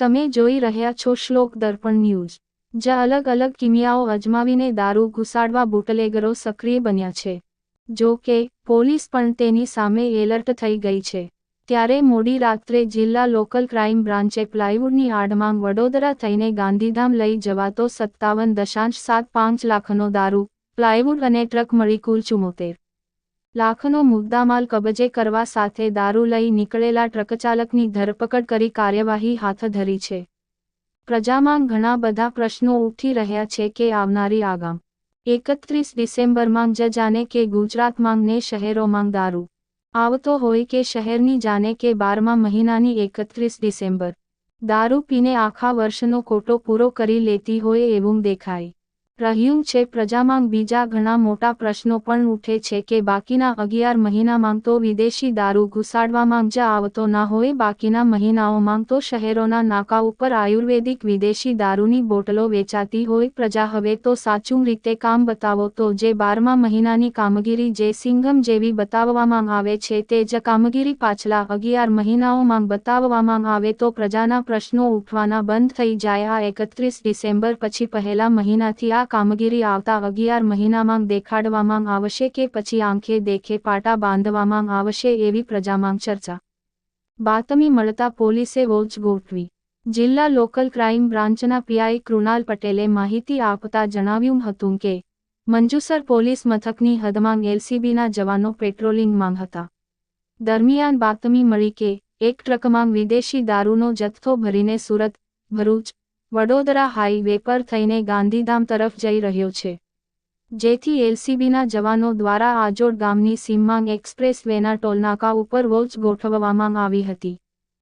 તમે જોઈ રહ્યા છો શ્લોક દર્પણ ન્યૂઝ, જ્યાં અલગ અલગ કિમિયાઓ અજમાવીને દારૂ ઘુસાડવા બુટલેગરો સક્રિય બન્યા છે. જો કે, પોલીસ પણ તેની સામે એલર્ટ થઈ ગઈ છે. ત્યારે મોડી રાત્રે જિલ્લા લોકલ ક્રાઇમ બ્રાન્ચે પ્લાયવુડની આડમાં વડોદરા થઈને ગાંધીધામ લઈ જવાતો સત્તાવન દશાંશ સાત પાંચ લાખનો દારૂ, પ્લાયવુડ અને ટ્રક મળી કુલ ચુમ્મોતેર લાખનો મુદ્દામાલ કબજે કરવા સાથે દારૂ લઈ નીકળેલા ટ્રકચાલકની ધરપકડ કરી કાર્યવાહી હાથ ધરી છે. પ્રજામાં ઘણા બધા પ્રશ્નો ઉઠી રહ્યા છે કે આવનારી આગામ એકત્રીસ ડિસેમ્બરમાં જ જાને કે ગુજરાતમાં ને શહેરોમાં દારૂ આવતો હોય કે શહેરની જાને કે બારમા મહિનાની એકત્રીસ ડિસેમ્બર. દારૂ પીને આખા વર્ષનો કોટો પૂરો કરી લેતી હોય એવું દેખાય. રહ્યું છે. પ્રજામાં બીજા ઘણા મોટા પ્રશ્નો પણ ઉઠે છે કે બાકીના અગિયાર મહિનામાં તો વિદેશી દારૂ ઘુસાડવામાં જ આવતો ના હોય. બાકીના મહિનાઓમાં તો શહેરોના નાકા ઉપર આયુર્વેદિક વિદેશી દારૂની બોટલો વેચાતી હોય. પ્રજા હવે તો સાચું રીતે કામ બતાવો તો જે બારમા મહિનાની કામગીરી જે સિંગમ જેવી બતાવવામાં આવે છે તે જ કામગીરી પાછલા અગિયાર મહિનાઓમાં બતાવવામાં આવે તો પ્રજાના પ્રશ્નો ઉઠવાના બંધ થઈ જાય. આ એકત્રીસ ડિસેમ્બર પછી પહેલા મહિનાથી આ કામગીરી આવતા અગિયાર મહિનામાં દેખાડવામાં આવશે કે પછી આંખે દેખે પાટા બાંધવામાં આવશે એવી પ્રજામાં ચર્ચા. બાતમી મળતા પોલીસે વોચ ગોઠવી. જિલ્લા લોકલ ક્રાઇમ બ્રાન્ચના પીઆઈ કૃણાલ પટેલે માહિતી આપતા જણાવ્યું હતું કે, મંજુસર પોલીસ મથકની હદમાં એલસીબીના જવાનો પેટ્રોલિંગમાં હતા. દરમિયાન બાતમી મળી કે, એક ટ્રકમાં વિદેશી દારૂનો જથ્થો ભરીને સુરત, ભરૂચ વડોદરા હાઈવે પર થઈને ગાંધીધામ તરફ જઈ રહ્યો છે. જેથી એલસીબીના જવાનો દ્વારા આજોડ ગામની સીમમાં એક્સપ્રેસ વેના ટોલનાકા ઉપર વોચ ગોઠવવામાં આવી હતી.